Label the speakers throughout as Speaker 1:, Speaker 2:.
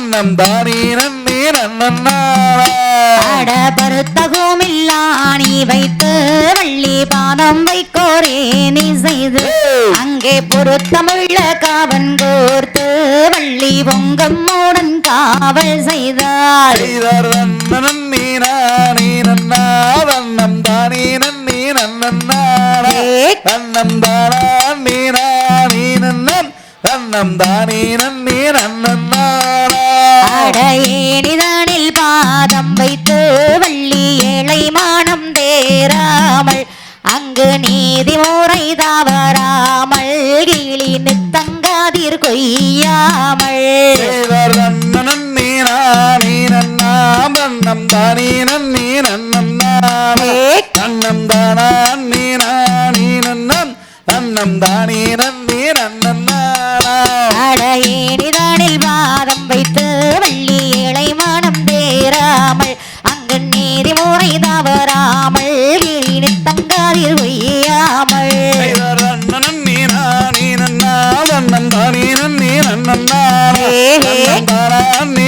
Speaker 1: அன்னம் தானே நன்னி நன்னானா
Speaker 2: அட பருத்த கோமில்லாணி வைத்து வள்ளி பாதம் வைக்கோரே நீ செய்து. அங்கே பொருத்தமுள்ள காவன் கோர்த்து வள்ளி பொங்கம் மூடன் காவல்
Speaker 1: செய்தார். அண்ணன் நீ நானே நன்னா அன்னம் தானே நன்னி நன்னானா அன்னம் தானா நீ நானே நன்னி நன்னானா
Speaker 2: அடையேனிதனில் பாதம் வைத்து வள்ளி ஏழை மானம் தேராமல் அங்கு நீதி முறை தவறாமல் கிளி நித்தங்காதிர் கொய்யாமல்.
Speaker 1: நன்னாம் தானே நன்னி நன்னம் நானே. நன்னம் தானா நீ நானே நன்னம் நன்னம் தானே நன்னி நன்னம் நானா
Speaker 2: அடையேனிதனில் பாதம் வைத்து வள்ளி ஏழை மானம் தேராமல் அங்கு நீதி முறை தவறாமல்
Speaker 1: செய்வர் நன்னன் நீ நன்னி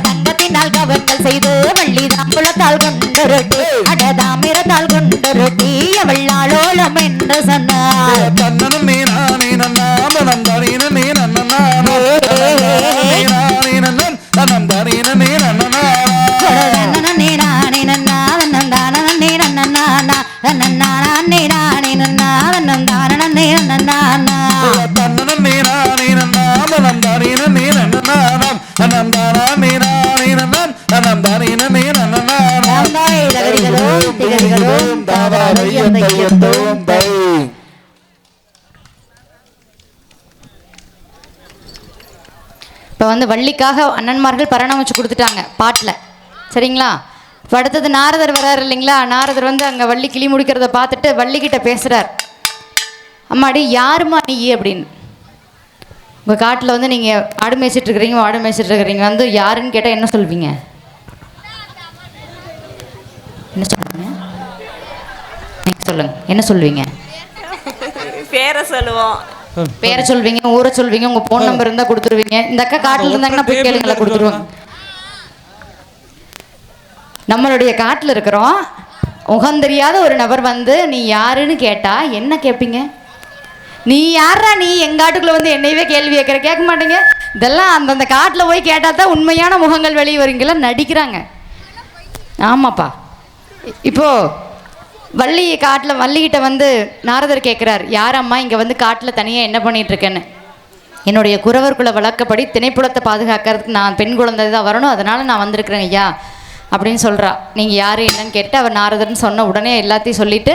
Speaker 2: தங்கத்தினால் கவர்கள் செய்து வள்ளி தாம்புலத்தால் கொண்டு ரொட்டி அட தாமிரத்தால் கொண்டு ரொட்டி அவள் ஆளோலம் என்று சொன்னார்.
Speaker 1: தன்னன் நீ தையத்தோம் தை
Speaker 2: இப்போ வந்து வள்ளிக்காக அண்ணன்மார்கள் பரணம் வச்சு கொடுத்துட்டாங்க பாட்டில். சரிங்களா? இப்போ அடுத்தது நாரதர் வராரு இல்லைங்களா? நாரதர் வந்து அங்கே வள்ளி கிளி முடிக்கிறத பார்த்துட்டு வள்ளிக்கிட்ட பேசுகிறார் அம்மாடி யாரும்மா நீ? அப்படின்னு. உங்கள் காட்டில் வந்து நீங்கள் ஆடு மேய்ச்சிட்டு இருக்கிறீங்க ஆடு மேய்ச்சிட்டு இருக்கிறீங்க. வந்து யாருன்னு கேட்டால் என்ன சொல்வீங்க? என்ன நீங்கள் சொல்லுங்க. என்ன சொல்வீங்க
Speaker 3: பேரை சொல்லுவோம்.
Speaker 2: பேரை சொல்வீங்க ஊரை சொல்வீங்க உங்க போன் நம்பர் இருந்தா கொடுத்துருவீங்க. இந்த அக்கா காட்டுல இருந்தாங்கன்னா போய் கேளுங்களா கொடுத்துருவாங்க. நம்மளுடைய காட்டுல இருக்கிறோம். உகந்தெரியாத ஒரு நபர் வந்து நீ யாருன்னு கேட்டா என்ன கேட்பீங்க நீ யாரா நீ எங்க காட்டுக்குள்ள வந்து என்னையவே கேள்வி கேட்குற கேட்க மாட்டீங்க. இதெல்லாம் அந்தந்த காட்டுல போய் கேட்டா தான் உண்மையான முகங்கள் வெளியே வரீங்களா நடிக்கிறாங்க. ஆமாப்பா. இப்போ வள்ளி காட்டில் வள்ளிக்கிட்ட வந்து நாரதர் கேட்குறார் யாரம்மா இங்கே வந்து காட்டில் தனியாக என்ன பண்ணிகிட்ருக்கேன்னு என்னுடைய குறவர்குல வழக்கப்படி திணைப்புலத்தை பாதுகாக்கிறதுக்கு நான் பெண் குழந்தை தான் வரணும் அதனால் நான் வந்திருக்கிறேன் ஐயா அப்படின்னு சொல்கிறா நீங்கள் யார் என்னன்னு கேட்டு அவர் நாரதர்னு சொன்ன உடனே எல்லாத்தையும் சொல்லிட்டு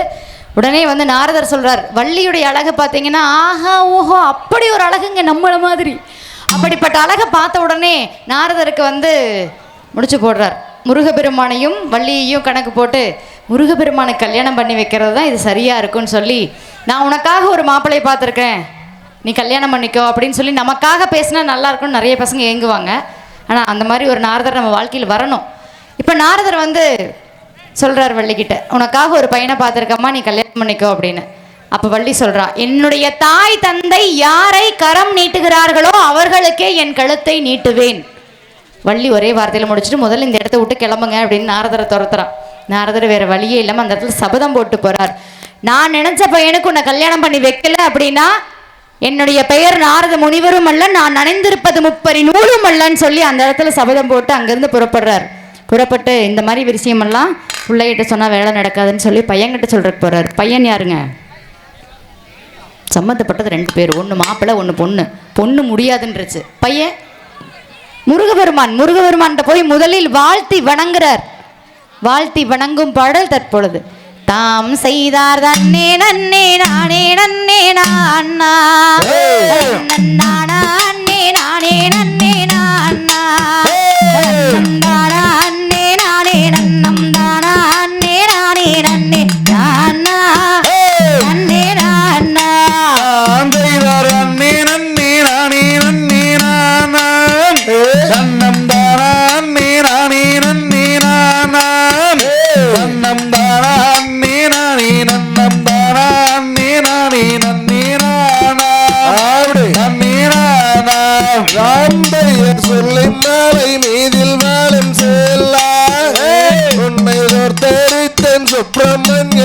Speaker 2: உடனே வந்து நாரதர் சொல்கிறார் வள்ளியுடைய அழகை பார்த்தீங்கன்னா ஆஹா ஓஹோ அப்படி ஒரு அழகுங்க நம்மளை மாதிரி. அப்படிப்பட்ட அழகை பார்த்த உடனே நாரதருக்கு வந்து முடிச்சு போடுறார். முருகப்பெருமானையும் வள்ளியையும் கணக்கு போட்டு முருகப்பெருமானை கல்யாணம் பண்ணி வைக்கிறது தான் இது சரியாக இருக்கும்னு சொல்லி நான் உனக்காக ஒரு மாப்பிள்ளையை பார்த்துருக்கேன் நீ கல்யாணம் பண்ணிக்கோ அப்படின்னு சொல்லி நமக்காக பேசினா நல்லா இருக்கும்னு நிறைய பசங்க ஏங்குவாங்க. ஆனால் அந்த மாதிரி ஒரு நாரதர் நம்ம வாழ்க்கையில் வரணும். இப்போ நாரதர் வந்து சொல்கிறார் வள்ளிக்கிட்ட உனக்காக ஒரு பையனை பார்த்துருக்கம்மா நீ கல்யாணம் பண்ணிக்கோ அப்படின்னு. அப்போ வள்ளி சொல்கிறா என்னுடைய தாய் தந்தை யாரை கரம் நீட்டுகிறார்களோ அவர்களுக்கே என் கழுத்தை நீட்டுவேன். வள்ளி ஒரே வார்த்தையில் முடிச்சுட்டு முதல்ல இந்த இடத்த விட்டு கிளம்புங்க அப்படின்னு நாரதரை துரத்துறான். நாரதர் வேற வழியே இல்லாமல் அந்த இடத்துல சபதம் போட்டு போறார். நான் நினைச்ச பையனுக்கு உன்னை கல்யாணம் பண்ணி வைக்கல அப்படின்னா என்னுடைய பெயர் நாரத முனிவரும் அல்ல நான் நனைந்திருப்பது முப்பரி நூலும் அல்லன்னு சொல்லி அந்த இடத்துல சபதம் போட்டு அங்கிருந்து புறப்படுறார். புறப்பட்டு இந்த மாதிரி விஷயமெல்லாம் பிள்ளைகிட்ட சொன்னால் வேலை நடக்காதுன்னு சொல்லி பையன்கிட்ட சொல்றதுக்கு போறார். பையன் யாருங்க? சம்மந்தப்பட்டது ரெண்டு பேர் ஒன்று மாப்பிள்ளை ஒன்று பொண்ணு. பொண்ணு முடியாதுன்றச்சு. பையன் முருகபெருமான் முருகபெருமான்கிட்ட போய் முதலில் வாழ்த்தி வணங்குறார். வாழ்த்தி வணங்கும் பாடல் தற்பொழுது. தாம் செய்தார் தன்னே நன்னே நானே நன்னே நானா அன்னே நானே நன்னே நானா
Speaker 1: சொல்லி மாலை மீதில் வாழும் செல்லா. உன்னை ஓர்த்தரித்தன் சுப்பிரமணிய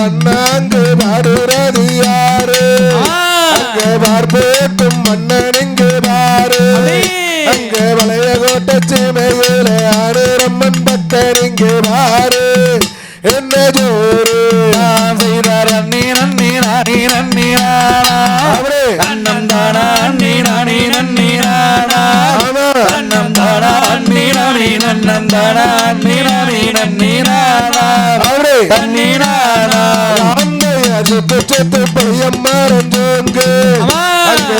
Speaker 1: மண்ணாங்கு பாடுறது யாரு? அங்க பார்ப்பேட்டும் மன்னன் இங்கு பாரு அங்க வளைய கோட்டை சீமையில ஆறு ரம்மன் பக்தர் இங்கு பாரு என்ன ஜோரு? செய்தார் அண்ணி நன்னி நானி நன்னி நானா அவரே. அன்னம் தானா அண்ணி நானி நன்னி நானா அன்னம் தானா அண்ணி நானி நன்னம் தானா அண்ணி நானி நன்னி தன்னி நானா சுத்து பையம் மறந்தோங்கு அங்க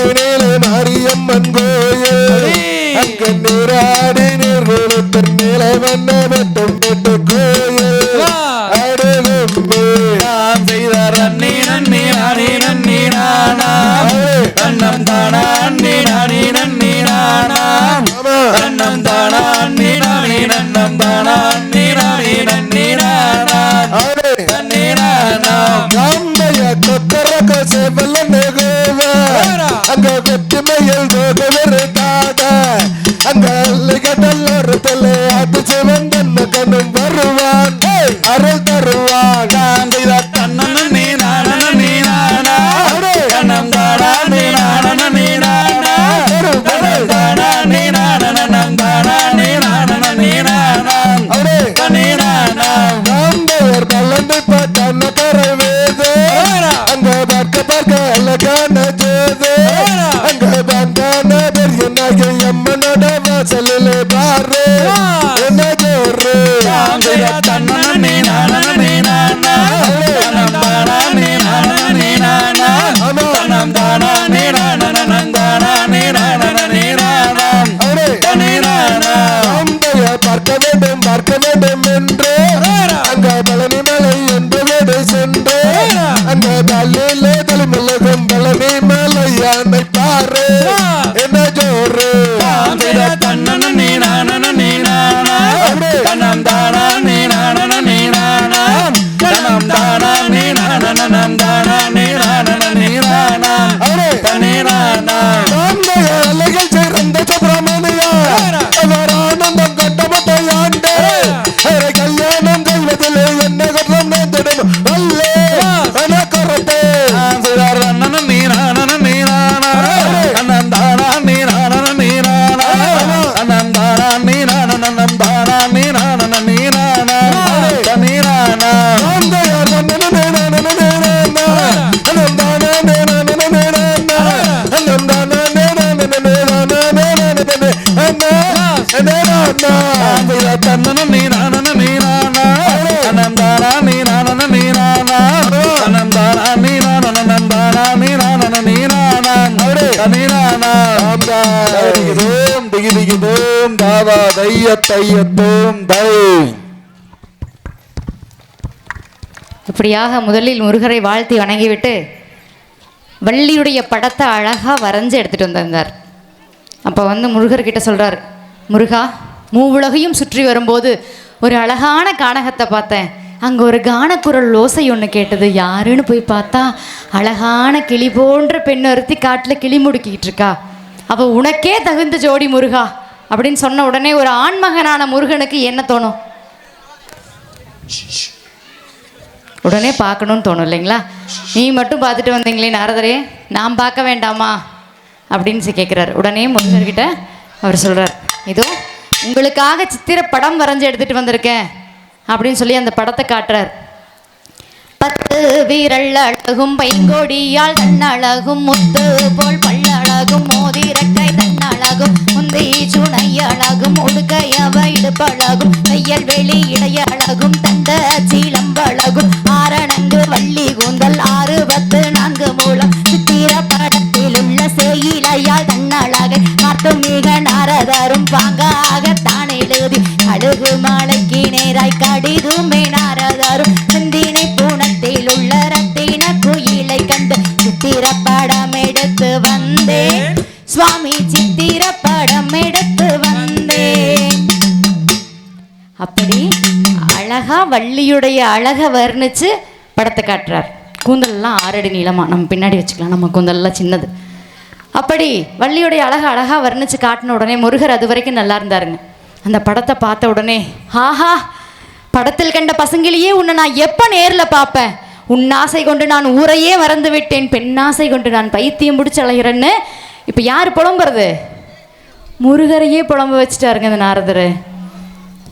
Speaker 1: இடையிலே மாரியம்மன் கோயில். அங்க நீராடி நீர் கொடுத்த நிலை வண்ண மட்டும் கேட்டு கோயில். அடுகும்பு நாம் செய்தார் அன்னி நன்னி நானி நன்னி நானா? அன்னம் தானா அன்னி நானி நன்னி நானா? அன்னம் தானா அன்னி நானி நன்னம் தானா?
Speaker 4: பார்க்க வேண்டும் பார்க்க வேண்டும் என்று.
Speaker 1: திகிதிகிதோம் தாவா தைய தையத்தோம் தை.
Speaker 2: இப்படியாக முதலில் முருகரை வாழ்த்தி வணங்கிவிட்டு வள்ளியுடைய படத்தை அழகாக வரைஞ்சு எடுத்துகிட்டு வந்திருந்தார். அப்போ வந்து முருகர்கிட்ட சொல்கிறார் முருகா மூவுலகையும் சுற்றி வரும்போது ஒரு அழகான கானகத்தை பார்த்தேன். அங்கே ஒரு கானக்குரல் ஓசை ஒன்று கேட்டது. யாருன்னு போய் பார்த்தா அழகான கிளி போன்ற பெண் ஒருத்தி காட்டில் கிளி முடுக்கிட்டு இருக்கா. அவள் உனக்கே தகுந்த ஜோடி முருகா. அப்படின்னு சொன்ன உடனே ஒரு ஆண்மகனான முருகனுக்கு என்ன தோணும்? உடனே பார்க்கணும்னு தோணும் இல்லைங்களா? நீ மட்டும் பார்த்துட்டு வந்தீங்களே நாரதரே நான் பார்க்க வேண்டாமா? அப்படின்னு கேட்குறாரு உடனே முருகர்கிட்ட அவர் சொல்கிறார் இதோ உங்களுக்காக சித்திர படம் வரைஞ்சு எடுத்துகிட்டு வந்திருக்கேன் அப்படின்னு சொல்லி அந்த படத்தை காட்டுறார். பத்து வீரல் அழகும் பைங்கோடியால் அழகும் முத்து போல் பல்லழகும் மோதிரக்கை மோதி முந்தி சுனை அழகும் உடுக்கையவ இடுப்பழகும் தையல் வெளி இடையழகும் தந்த சீலம்பழகும் ஆரணங்கு வள்ளி கூந்தல் ஆறு பத்து நான்கு மூலம். சித்திர படத்தில் உள்ள சேயிலையால் தன்னழகை பார்த்து மிக நாரதரும் பாங்காக தான் எழுதி. அழகு மாலைக்கு நேராய் கடிதுமே நாரதரும் வள்ளியுடைய அழகை வர்ணிச்சு படத்தை காட்டுறார். கூந்தல்லாம் ஆறடி நீளமாக நம்ம பின்னாடி வச்சுக்கலாம். நம்ம கூந்தல்லாம் சின்னது. அப்படி வள்ளியுடைய அழகை அழகாக வர்ணிச்சு காட்டின உடனே முருகர் அது வரைக்கும் நல்லா இருந்தாருங்க. அந்த படத்தை பார்த்த உடனே ஆஹா! படத்தில் கண்ட பசங்களையே உன்னை நான் எப்போ நேரில் பார்ப்பேன்? உன் ஆசை கொண்டு நான் ஊரையே மறந்து விட்டேன். பெண்ணாசை கொண்டு நான் பைத்தியம் பிடிச்சி அலைகிறேன்னு இப்போ யார் புலம்புறது? முருகரையே புலம்ப வச்சுட்டாருங்க இந்த நாரதர்.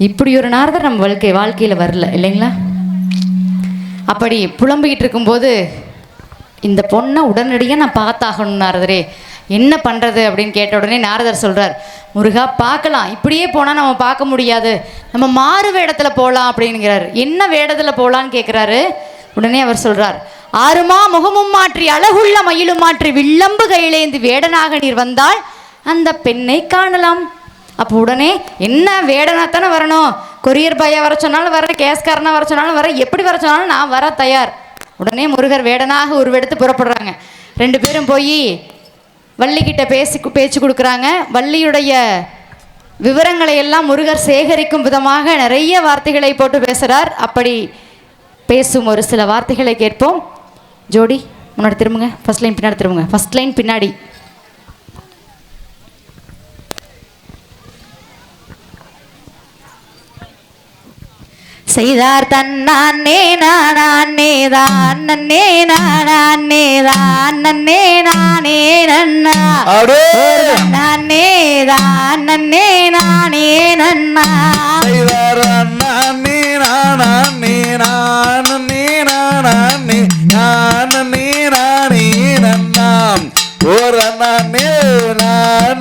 Speaker 2: இப்படி ஒரு நாரதர் நம்ம வாழ்க்கை வாழ்க்கையில் வரல இல்லைங்களா? அப்படி புலம்பிக்கிட்டு இருக்கும்போது இந்த பொண்ணை உடனடியாக நான் பார்த்தாகணும் நாரதரே. என்ன பண்ணுறது அப்படின்னு கேட்ட உடனே நாரதர் சொல்கிறார் முருகா பார்க்கலாம். இப்படியே போனால் நம்ம பார்க்க முடியாது. நம்ம மாறு வேடத்தில் போகலாம் அப்படிங்கிறார். என்ன வேடத்தில் போகலான்னு கேட்குறாரு உடனே அவர் சொல்கிறார் ஆறுமா முகமும் மாற்றி அழகுள்ள மயிலும் மாற்றி வில்லம்பு கையிலேந்து வேடனாக நீர் வந்தால் அந்த பெண்ணை காணலாம். அப்போ உடனே என்ன வேடனாத்தானே வரணும்? கொரியர் பையன் வர சொன்னாலும் வர கேஸ்காரனாக வர சொன்னாலும் வர எப்படி வர சொன்னாலும் நான் வர தயார். உடனே முருகர் வேடனாக உருவெடுத்து புறப்படுறாங்க. ரெண்டு பேரும் போய் வள்ளிக்கிட்ட பேசி பேச்சு கொடுக்குறாங்க. வள்ளியுடைய விவரங்களை எல்லாம் முருகர் சேகரிக்கும் விதமாக நிறைய வார்த்தைகளை போட்டு பேசுகிறார் அப்படி பேசும் ஒரு சில வார்த்தைகளை கேட்போம். ஜோடி முன்னாடி திரும்புங்க. ஃபர்ஸ்ட் லைன் பின்னாடி திரும்புங்க. ஃபர்ஸ்ட் லைன் பின்னாடி. செய்தார் தன்னானே நானே தான் நன்னே நானே தான் நன்னே நானே நன்னா. நானே தான் நானே நன்னா.
Speaker 1: செய்தார் நானே நானே நானே நானே நானே நானே நன்னாம் ஒரு நானே நானே நானே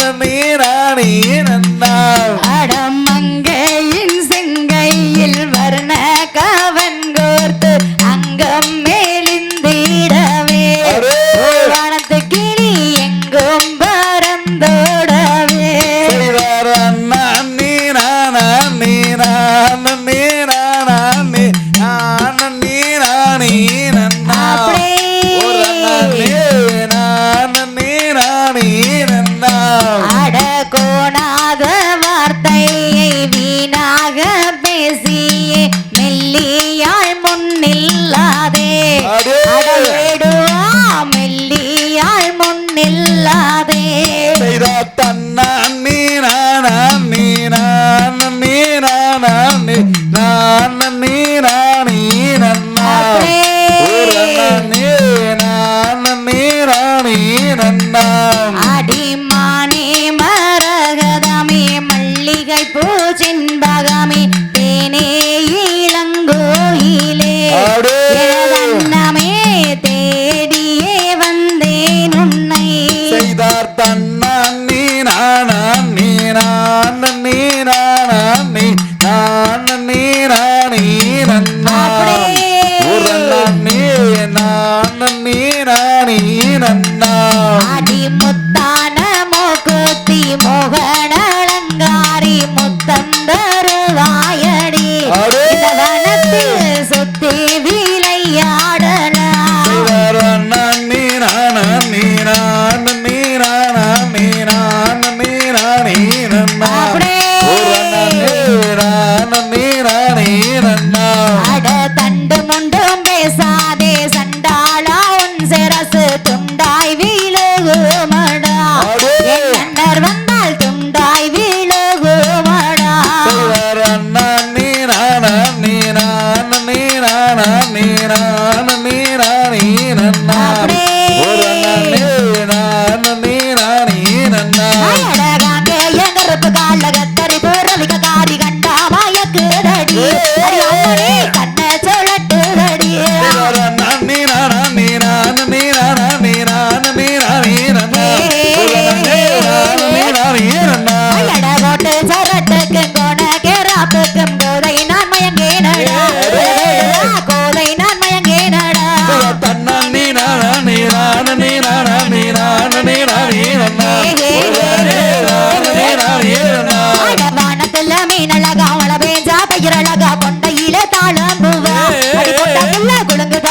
Speaker 1: மலரும்
Speaker 5: அடிமானே மரகதமே மல்லிகை பூ செண்பகமே. தேசத்தில்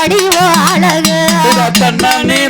Speaker 1: அடி வாழக தன்னே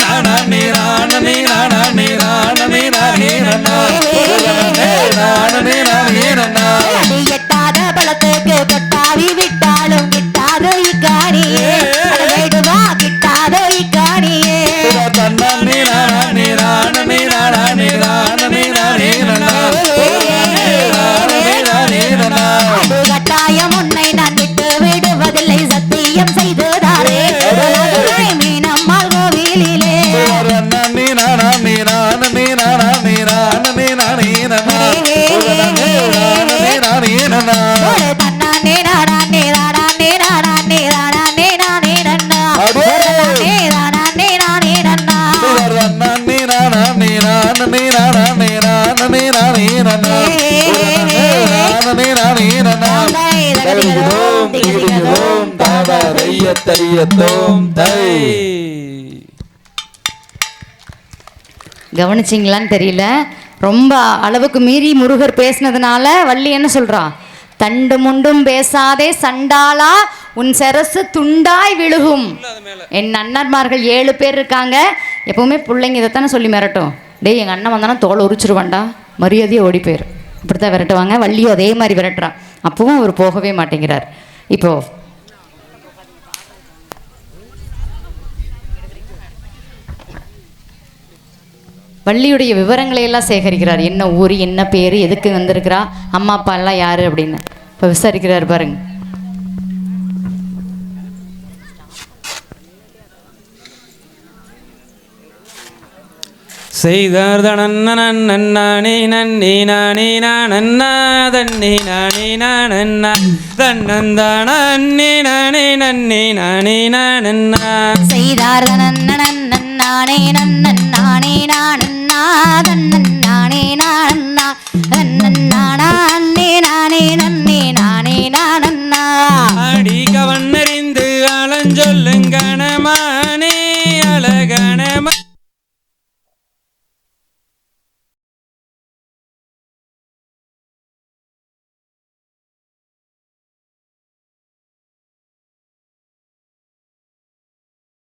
Speaker 1: தை தை
Speaker 5: கவனிச்சிங்களான்னு தெரியல. ரொம்ப அளவுக்கு மீறி முருகர் பேசினதுனால வள்ளி என்ன சொல்றான் தண்டு முண்டும் பேசாதே சண்டாலா உன் செரசு துண்டாய் விழுகும். என் அண்ணன்மார்கள் ஏழு பேர் இருக்காங்க. எப்பவுமே பிள்ளைங்க இதைத்தானே சொல்லி மிரட்டும். டேய் எங்கள் அண்ணன் வந்தானா தோலை உரிச்சிருவான்டா. மரியாதையை ஓடி போயிரு. இப்படி தான் விரட்டுவாங்க. வள்ளியும் அதே மாதிரி விரட்டுறான். அப்பவும் அவர் போகவே மாட்டேங்கிறார். இப்போது வள்ளியுடைய விவரங்களை எல்லாம் சேகரிக்கிறார். என்ன ஊர் என்ன பேர் எதுக்கு வந்திருக்கிறா அம்மா அப்பா எல்லாம் யாரு அப்படின்னு. இப்போ விசாரிக்கிறார் பாருங்க.
Speaker 6: செய்தார் தனன்னே நன்னி நானே நானண்ணா தன்னி நானே நானண்ணா தன்னந்தான அன்னி நானே நன்னி நானே நானண்ணா
Speaker 5: செய்தார் தனன்னே நன்னானே தன்னே நானே நானே நானே நன்னே